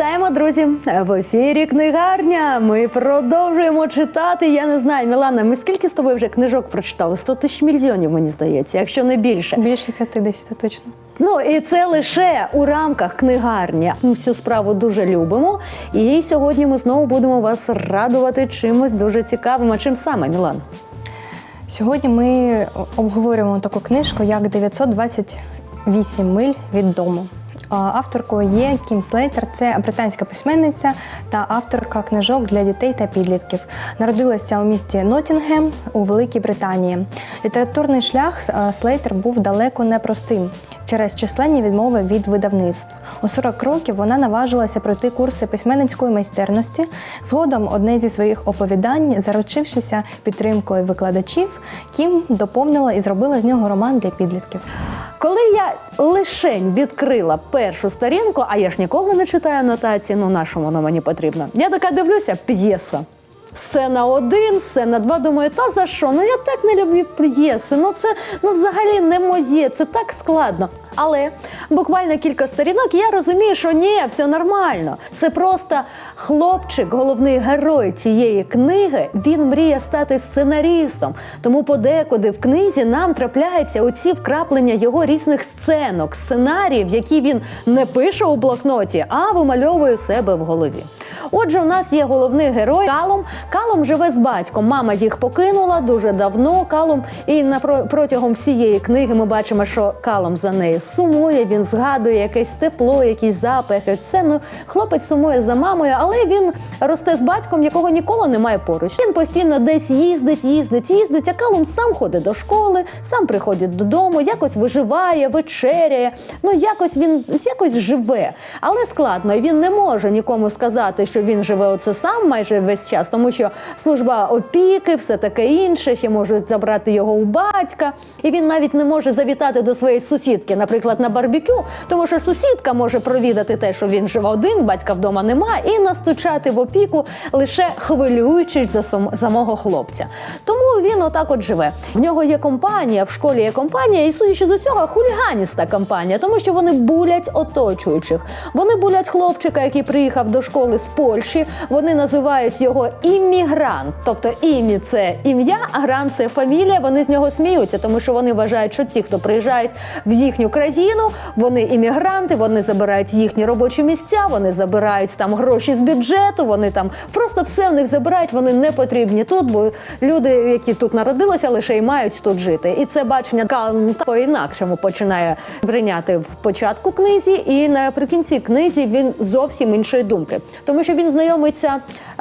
Вітаємо, друзі! В ефірі книгарня. Ми продовжуємо читати. Я не знаю, Мілана, ми скільки з тобою вже книжок прочитали? 100 тисяч мільйонів, мені здається, якщо не більше. Більше 50 точно. Ну і це лише у рамках книгарні. Ми цю справу дуже любимо. І сьогодні ми знову будемо вас радувати чимось дуже цікавим. А чим саме, Мілан? Сьогодні ми обговорюємо таку книжку, як 928 миль від дому. Авторкою є Кім Слейтер, це британська письменниця та авторка книжок для дітей та підлітків. Народилася у місті Ноттінгем у Великій Британії. Літературний шлях Слейтер був далеко непростим. Через численні відмови від видавництв у 40 років вона наважилася пройти курси письменницької майстерності. Згодом одне зі своїх оповідань, заручившися підтримкою викладачів, Кім доповнила і зробила з нього роман для підлітків. Коли я лишень відкрила першу сторінку, а я ж ніколи не читаю анотації, ну нашому воно мені потрібно. Я така дивлюся, п'єса. Сцена один, сцена два. Думаю, та за що? Ну я так не люблю п'єси. Ну це ну взагалі не моє, це так складно. Але буквально кілька сторінок, я розумію, що ні, все нормально. Це просто хлопчик, головний герой цієї книги. Він мріє стати сценарістом. Тому подекуди в книзі нам трапляються оці вкраплення його різних сценок, сценаріїв, які він не пише у блокноті, а вимальовує себе в голові. Отже, у нас є головний герой Калом. Калом живе з батьком. Мама їх покинула дуже давно. Калом, і напро- протягом всієї книги ми бачимо, що Калом за нею сумує. Він згадує якесь тепло, якісь запахи. Це ну хлопець сумує за мамою, але він росте з батьком, якого ніколи немає поруч. Він постійно десь їздить, їздить, їздить. А Калом сам ходить до школи, сам приходить додому, якось виживає, вечеряє. Ну якось він якось живе, але складно. Він не може нікому сказати, що він живе оце сам майже весь час, тому що служба опіки, все таке інше, ще можуть забрати його у батька. І він навіть не може завітати до своєї сусідки, наприклад, на барбекю, тому що сусідка може провідати те, що він живе один, батька вдома немає, і настучати в опіку, лише хвилюючись за сам- самого хлопця. Тому він отак от живе. В нього є компанія, в школі є компанія, і судячи з усього, хуліганіста компанія, тому що вони булять оточуючих. Вони булять хлопчика, який приїхав до школи з Польщі. Вони називають його іммігрант. Тобто імі це ім'я, а грант це фамілія. Вони з нього сміються, тому що вони вважають, що ті, хто приїжджають в їхню країну, вони іммігранти, вони забирають їхні робочі місця, вони забирають там гроші з бюджету. Вони там просто все в них забирають. Вони не потрібні тут, бо люди, які тут народилися, лише й мають тут жити. І це бачення Калм по інакшому починає прийняти в початку книзі, і наприкінці книзі він зовсім іншої думки, тому що він знайомиться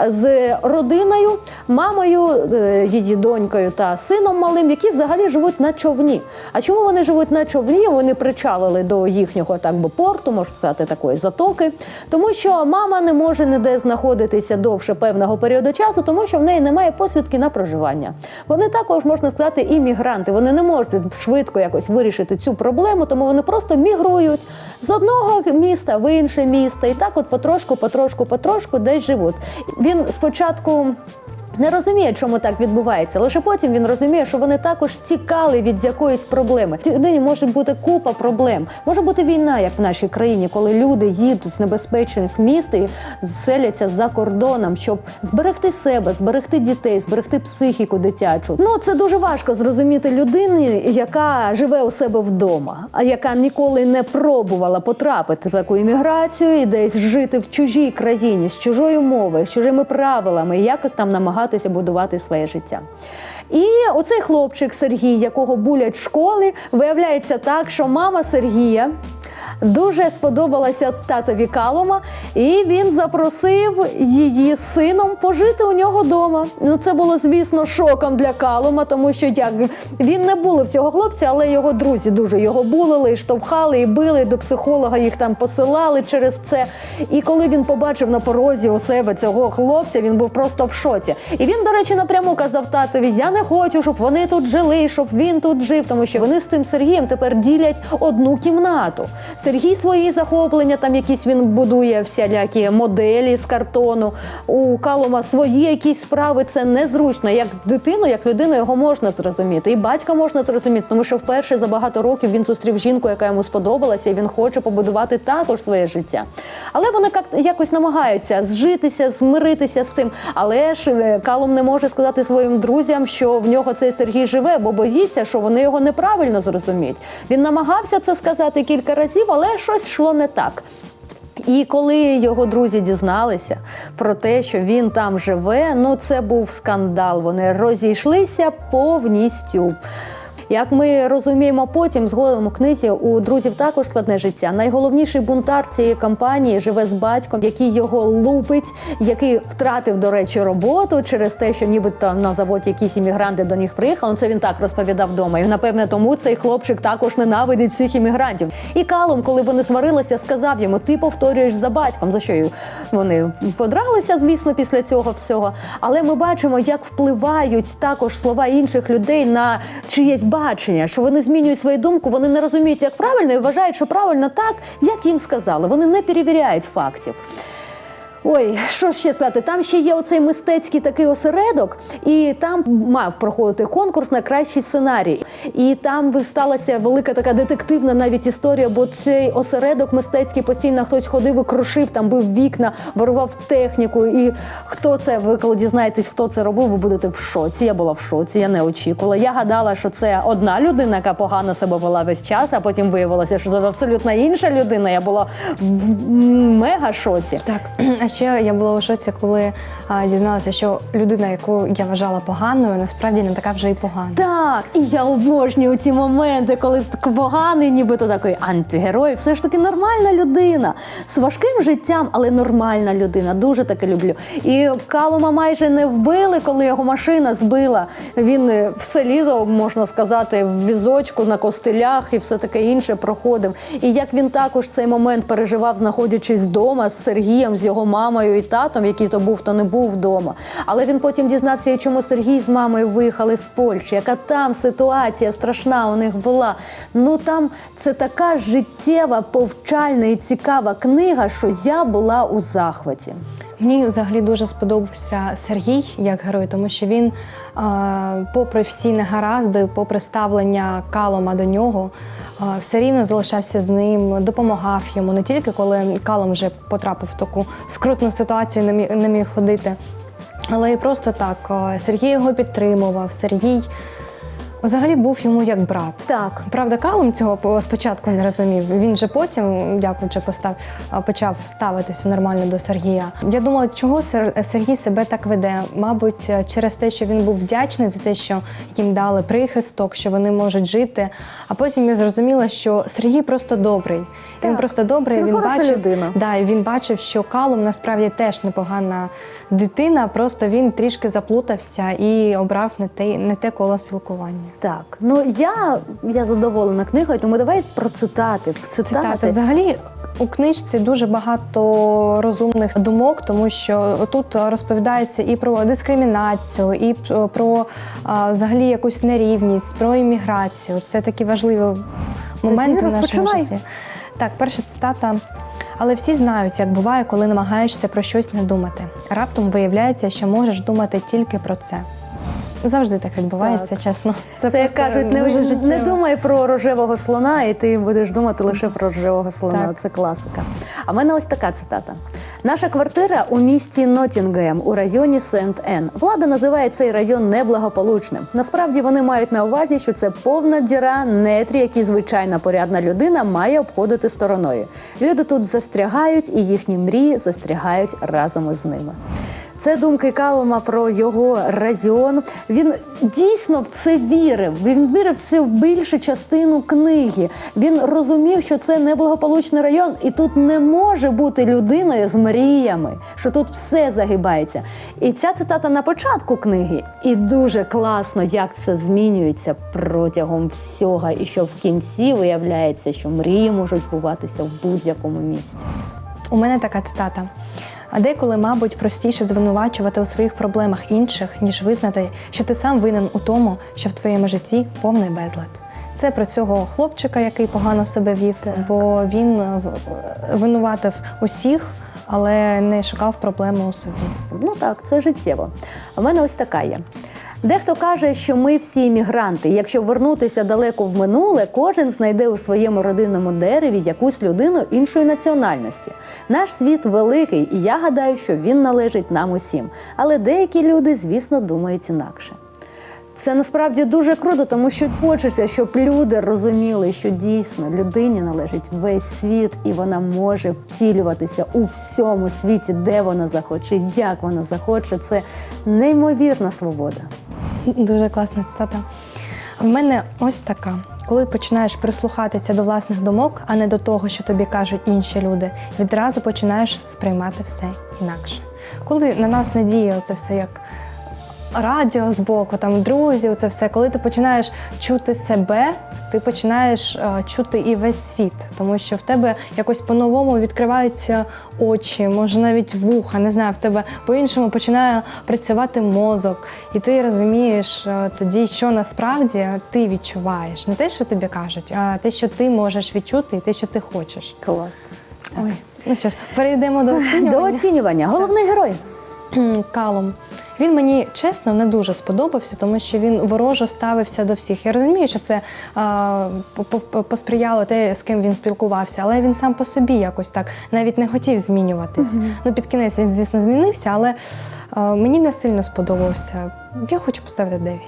з родиною, мамою, е, її донькою та сином малим, які взагалі живуть на човні. А чому вони живуть на човні? Вони причалили до їхнього так би порту, можна сказати, такої затоки, тому що мама не може ніде знаходитися довше певного періоду часу, тому що в неї немає посвідки на проживання. Вони також можна сказати іммігранти. Вони не можуть швидко якось вирішити цю проблему, тому вони просто мігрують з одного міста в інше місто, і так, от потрошку, потрошку, потрошку десь живуть. Він спочатку. Не розуміє, чому так відбувається. Лише потім він розуміє, що вони також тікали від якоїсь проблеми. Людині може бути купа проблем. Може бути війна, як в нашій країні, коли люди їдуть з небезпечних міст і селяться за кордоном, щоб зберегти себе, зберегти дітей, зберегти психіку дитячу. Ну це дуже важко зрозуміти людині, яка живе у себе вдома, а яка ніколи не пробувала потрапити в таку імміграцію і десь жити в чужій країні з чужою мовою, з чужими правилами, і якось там намагатися будувати своє життя. І оцей хлопчик Сергій, якого булять в школи, виявляється так, що мама Сергія. Дуже сподобалася татові Калома, і він запросив її сином пожити у нього вдома. Ну це було, звісно, шоком для Калома, тому що як він не булив цього хлопця, але його друзі дуже його булили, і штовхали, і били, і до психолога їх там посилали через це. І коли він побачив на порозі у себе цього хлопця, він був просто в шоці. І він, до речі, напряму казав татові: Я не хочу, щоб вони тут жили, щоб він тут жив, тому що вони з тим Сергієм тепер ділять одну кімнату. Сергій свої захоплення, там якісь він будує всілякі моделі з картону. У Калума свої якісь справи. Це незручно. Як дитину, як людину його можна зрозуміти. І батька можна зрозуміти, тому що вперше за багато років він зустрів жінку, яка йому сподобалася, і він хоче побудувати також своє життя. Але вони як- якось намагаються зжитися, змиритися з цим. Але ж е, Калум не може сказати своїм друзям, що в нього цей Сергій живе, бо боїться, що вони його неправильно зрозуміють. Він намагався це сказати кілька разів, але щось йшло не так. І коли його друзі дізналися про те, що він там живе, ну це був скандал. Вони розійшлися повністю. Як ми розуміємо, потім згодом у книзі у друзів також складне життя. Найголовніший бунтар цієї кампанії живе з батьком, який його лупить, який втратив, до речі, роботу через те, що нібито на заводі якісь іммігранти до них приїхали. Це він так розповідав вдома. І напевне тому цей хлопчик також ненавидить всіх іммігрантів. І Калум, коли вони сварилися, сказав йому: Ти повторюєш за батьком. За що вони подралися, звісно, після цього всього. Але ми бачимо, як впливають також слова інших людей на чиєсь бачення, що вони змінюють свою думку, вони не розуміють, як правильно, і вважають, що правильно так, як їм сказали. Вони не перевіряють фактів. Ой, що ще сказати? Там ще є оцей мистецький такий осередок, і там мав проходити конкурс на кращий сценарій. І там сталася велика така детективна навіть історія, бо цей осередок мистецький постійно хтось ходив і крушив, там бив вікна, ворував техніку. І хто це? Ви коли дізнаєтесь, хто це робив, ви будете в шоці. Я була в шоці, я не очікувала. Я гадала, що це одна людина, яка погано себе вела весь час, а потім виявилося, що це абсолютно інша людина. Я була в мега шоці. Так, ще я була у шоці, коли а, дізналася, що людина, яку я вважала поганою, насправді не така вже й погана. Так, і я обожнюю ці моменти, коли поганий, нібито такий антигерой, все ж таки нормальна людина з важким життям, але нормальна людина. Дуже таке люблю. І Калума майже не вбили, коли його машина збила. Він е, все літо, можна сказати, в візочку на костилях і все таке інше проходив. І як він також цей момент переживав, знаходячись вдома з Сергієм, з його мамою і татом, який то був, то не був вдома. Але він потім дізнався, і чому Сергій з мамою виїхали з Польщі, яка там ситуація страшна у них була. Ну там це така життєва, повчальна і цікава книга, що я була у захваті. Мені взагалі дуже сподобався Сергій як герой, тому що він, е, попри всі негаразди, попри ставлення Калома до нього, е, все рівно залишався з ним, допомагав йому не тільки коли Калом вже потрапив в таку скрутну ситуацію, не міг, не міг ходити, але і просто так. е, Сергій його підтримував. Сергій взагалі був йому як брат. Так. Правда, Калум цього спочатку не розумів. Він же потім, дякуючи, постав, почав ставитися нормально до Сергія. Я думала, чого Сер- Сергій себе так веде? Мабуть, через те, що він був вдячний за те, що їм дали прихисток, що вони можуть жити. А потім я зрозуміла, що Сергій просто добрий. Він просто добрий. Він Він, бачив, людина. Да, і він бачив, що Калум насправді теж непогана дитина. Просто він трішки заплутався і обрав не те, не те коло спілкування. Так, ну я, я задоволена книгою, тому давай про цитати. Цитати. Цитати. Взагалі у книжці дуже багато розумних думок, тому що тут розповідається і про дискримінацію, і про а, взагалі якусь нерівність, про імміграцію. Це такі важливі моменти в нашому житті. Так, перша цитата. Але всі знають, як буває, коли намагаєшся про щось не думати. Раптом виявляється, що можеш думати тільки про це. Завжди так відбувається, чесно. Це, як просто кажуть, не, дуже не думай про рожевого слона, і ти будеш думати лише про рожевого слона. Так. Це класика. А в мене ось така цитата: наша квартира у місті Ноттінгем у районі Сент-Ен. Влада називає цей район неблагополучним. Насправді вони мають на увазі, що це повна діра нетрі, які звичайна порядна людина має обходити стороною. Люди тут застрягають, і їхні мрії застрягають разом із ними. Це думки Калума про його район. Він дійсно в це вірив. Він вірив це в більшу частину книги. Він розумів, що це неблагополучний район, і тут не може бути людиною з мріями, що тут все загибається. І ця цитата на початку книги, і дуже класно, як все змінюється протягом всього, і що в кінці виявляється, що мрії можуть збуватися в будь-якому місці. У мене така цитата. А деколи, мабуть, простіше звинувачувати у своїх проблемах інших, ніж визнати, що ти сам винен у тому, що в твоєму житті повний безлад. Це про цього хлопчика, який погано себе вів, бо він винуватив усіх, але не шукав проблеми у собі. Ну так, це життєво. В мене ось така є. Дехто каже, що ми всі іммігранти. Якщо вернутися далеко в минуле, кожен знайде у своєму родинному дереві якусь людину іншої національності. Наш світ великий, і я гадаю, що він належить нам усім. Але деякі люди, звісно, думають інакше. Це насправді дуже круто, тому що хочеться, щоб люди розуміли, що дійсно людині належить весь світ, і вона може втілюватися у всьому світі, де вона захоче, як вона захоче. Це неймовірна свобода. Дуже класна цитата. В мене ось така. Коли починаєш прислухатися до власних думок, а не до того, що тобі кажуть інші люди, відразу починаєш сприймати все інакше. Коли на нас не діє це все як радіо збоку, там друзі, це все, коли ти починаєш чути себе, ти починаєш е, чути і весь світ, тому що в тебе якось по-новому відкриваються очі, може навіть вуха, не знаю, в тебе по-іншому починає працювати мозок, і ти розумієш е, тоді, що насправді ти відчуваєш. Не те, що тобі кажуть, а те, що ти можеш відчути, і те, що ти хочеш. Клас. Ой, ну що ж, перейдемо до оцінювання. До оцінювання. Головний герой. Калом. Він мені чесно не дуже сподобався, тому що він ворожо ставився до всіх. Я розумію, що це а, по- по- посприяло те, з ким він спілкувався, але він сам по собі якось так навіть не хотів змінюватись. Ну, під кінець він, звісно, змінився, але а, мені не сильно сподобався. Я хочу поставити 9.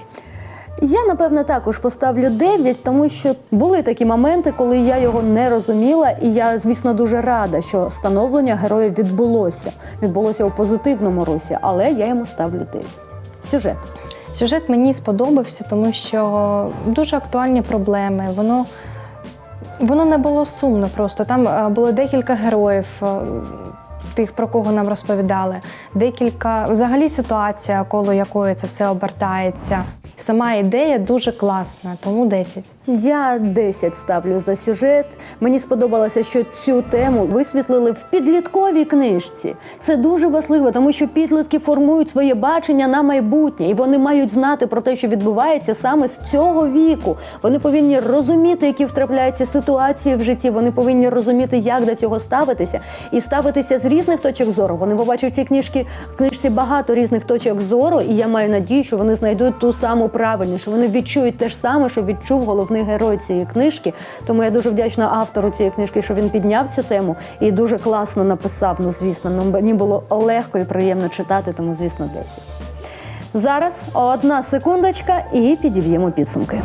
Я напевне також поставлю 9, тому що були такі моменти, коли я його не розуміла, і я, звісно, дуже рада, що становлення героїв відбулося. Відбулося у позитивному русі, але я йому ставлю 9. Сюжет. Сюжет мені сподобався, тому що дуже актуальні проблеми. Воно, воно не було сумно просто. Там е, було декілька героїв, е, тих, про кого нам розповідали, декілька взагалі ситуація, коло якої це все обертається. Сама ідея дуже класна, тому 10. Я 10 ставлю за сюжет. Мені сподобалося, що цю тему висвітлили в підлітковій книжці. Це дуже важливо, тому що підлітки формують своє бачення на майбутнє, і вони мають знати про те, що відбувається саме з цього віку. Вони повинні розуміти, які втрапляються ситуації в житті. Вони повинні розуміти, як до цього ставитися, і ставитися з різних точок зору. Вони побачать в цій книжці в книжці багато різних точок зору, і я маю надію, що вони знайдуть ту саму правильну, що вони відчують те ж саме, що відчув головний герой цієї книжки. Тому я дуже вдячна автору цієї книжки, що він підняв цю тему і дуже класно написав. Ну, звісно, мені було легко і приємно читати, тому, звісно, 10. Зараз одна секундочка і підіб'ємо підсумки.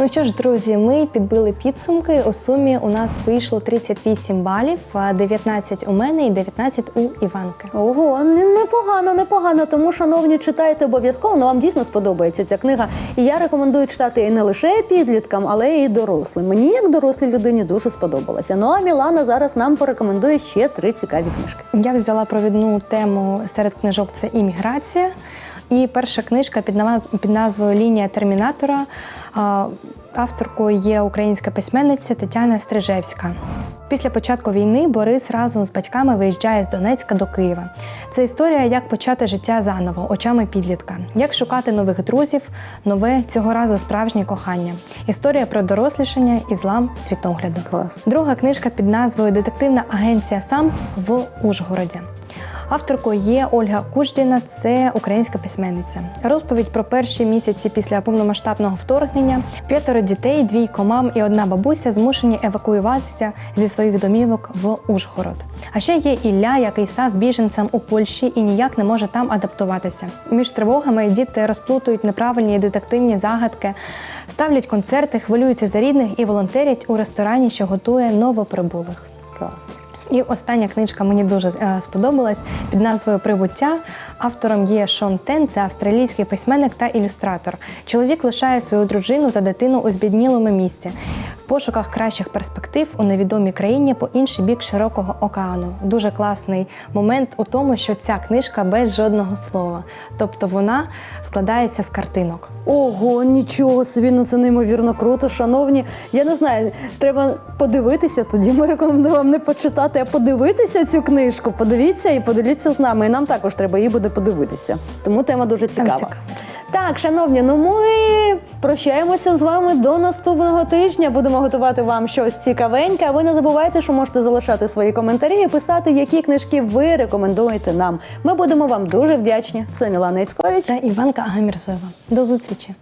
Ну що ж, друзі, ми підбили підсумки. У сумі у нас вийшло 38 балів, а 19 у мене і 19 у Іванки. Ого, непогано, непогано. Тому, шановні, читайте обов'язково. Ну, вам дійсно сподобається ця книга. І я рекомендую читати і не лише підліткам, але і дорослим. Мені, як дорослій людині, дуже сподобалося. Ну а Мілана зараз нам порекомендує ще три цікаві книжки. Я взяла провідну тему серед книжок це імміграція. І перша книжка під під назвою Лінія термінатора. Авторкою є українська письменниця Тетяна Стрижевська. Після початку війни Борис разом з батьками виїжджає з Донецька до Києва. Це історія, як почати життя заново, очами підлітка, як шукати нових друзів, нове цього разу справжнє кохання. Історія про дорослішання і злам світогляду. Клас. Друга книжка під назвою Детективна агенція сам в Ужгороді. Авторкою є Ольга Куждіна, це українська письменниця. Розповідь про перші місяці після повномасштабного вторгнення. П'ятеро дітей, двійко мам і одна бабуся змушені евакуюватися зі своїх домівок в Ужгород. А ще є Ілля, який став біженцем у Польщі і ніяк не може там адаптуватися. Між тривогами діти розплутують неправильні детективні загадки, ставлять концерти, хвилюються за рідних і волонтерять у ресторані, що готує новоприбулих. Клас. І остання книжка мені дуже е, сподобалась під назвою Прибуття. Автором є Шон Тен, це австралійський письменник та ілюстратор. Чоловік лишає свою дружину та дитину у збіднілому місці пошуках кращих перспектив у невідомій країні по інший бік широкого океану. Дуже класний момент у тому, що ця книжка без жодного слова, тобто вона складається з картинок. Ого, нічого собі, ну це неймовірно круто, шановні. Я не знаю, треба подивитися тоді. Ми рекомендуємо вам не почитати, а подивитися цю книжку. Подивіться і поділіться з нами. І нам також треба її буде подивитися. Тому тема дуже цікава. Так, шановні, ну ми прощаємося з вами до наступного тижня. Будемо готувати вам щось цікавеньке. А ви не забувайте, що можете залишати свої коментарі і писати, які книжки ви рекомендуєте нам. Ми будемо вам дуже вдячні. Це Мілана Іцькович. Та Іванка Агамірзоєва. До зустрічі!